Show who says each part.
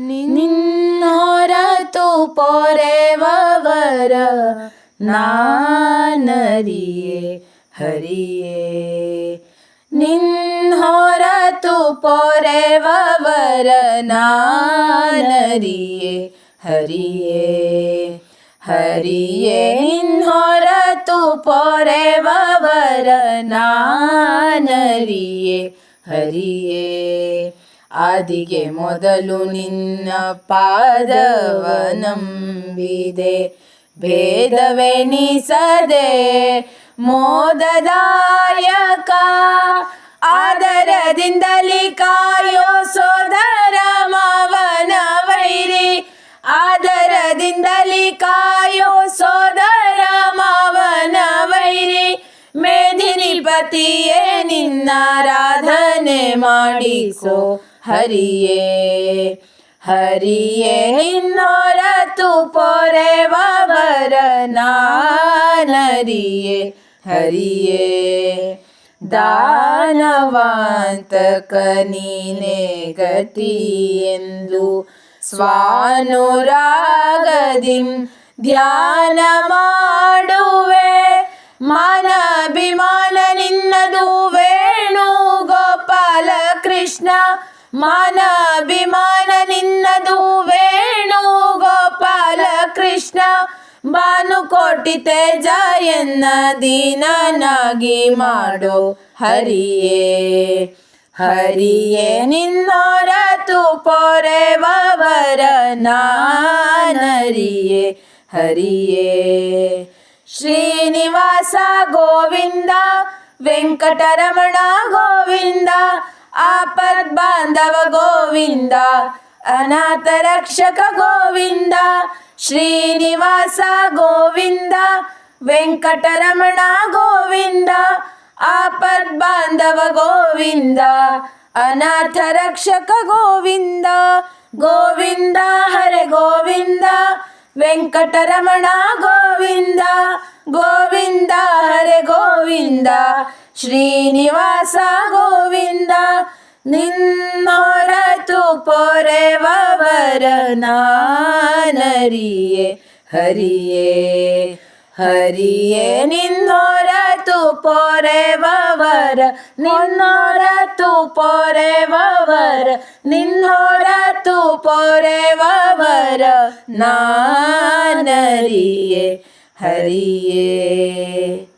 Speaker 1: ನಿನ್ನೊರತು ಪೊರೆವರ ನಾನರಿಯೇ ಹರಿಯೇ. ನಿನ್ನೊರತು ಪೊರೆವರ ನಾನರಿಯೇ ಹರಿಯೇ. ಹರಿಯೇ ನಿನ್ನೊರತು ಪೊರೆವರ ನಾನರಿಯೇ ಹರಿಯೇ. ಆದಿಗೆ ಮೊದಲು ನಿನ್ನ ಪಾದವ ನಂಬಿದೆ. ಭೇದವೆನಿಸದೆ ಮೋದದಾಯಕ. ಆದರದಿಂದಲಿ ಕಾಯೋ ಸೋದರ ಮಾವನ ವೈರಿ. ಆದರದಿಂದಲಿ ಕಾಯೋ ಸೋದರ ಮಾವನ ವೈರಿ. ಮೇದಿನಿಪತಿಯೇ ನಿನ್ನಾರಾಧನೆ ಮಾಡಿಸೋ ಹರಿಯೇ ಹರಿಯೇ ನಿನ್ನೊರತು ಪೊರೆವವರ ನಾನರಿಯೇ ಹರಿಯೇ ದಾನವಾಂತಕ ನೀನೇ ಗತಿ ಎಂದು ಸ್ವಾನುರಾಗದಿಂ ಧ್ಯಾನ ಮಾಡುವೆ ಮಾನ ಅಭಿಮಾನ ನಿನ್ನದು ವೇಣು ಗೋಪಾಲ ಕೃಷ್ಣ ಮಾನ ಅಭಿಮಾನ ನಿನ್ನದು ವೇಣು ಗೋಪಾಲ ಕೃಷ್ಣ ತೇಜ ಎನ್ನ ದೀನನಾಗಿ ಮಾಡೋ. ಹರಿಯೇ ಹರಿಯೇ ನಿನ್ನೊರತು ಪೊರೆವವರ ನಾನರಿಯೇ. ಹರಿಯೇ, ಶ್ರೀನಿವಾಸ ಗೋವಿಂದ, ವೆಂಕಟರಮಣ ಗೋವಿಂದ ಆಪದ್ ಬಾಂಧವ ಗೋವಿಂದ, ಅನಾಥ ರಕ್ಷಕ ಗೋವಿಂದ, ಶ್ರೀನಿವಾಸ ಗೋವಿಂದ, ವೆಂಕಟರಮಣ ಗೋವಿಂದ ಆಪದ್ ಬಾಂಧವ ಗೋವಿಂದ, ಅನಾಥ ರಕ್ಷಕ ಗೋವಿಂದ ಗೋವಿಂದ ಹರೆ ಗೋವಿಂದ, ವೆಂಕಟರಮಣ ಗೋವಿಂದ ಗೋವಿಂದ ಹರೆ ಗೋವಿಂದ, ಶ್ರೀನಿವಾಸ ಗೋವಿಂದ. ನಿನ್ನೊರತು ಪೊರೆವವರ ನಾನರಿಯೇ ಹರಿಯೇ ಹರಿಯೇ ನಿನ್ನೊರತು ಪೊರೆವವರ ನಿನ್ನೊರತು ಪೊರೆವವರ ನಿನ್ನೊರತು ಪೊರೆವವರ ನಾನರಿಯೇ ಹರಿಯೇ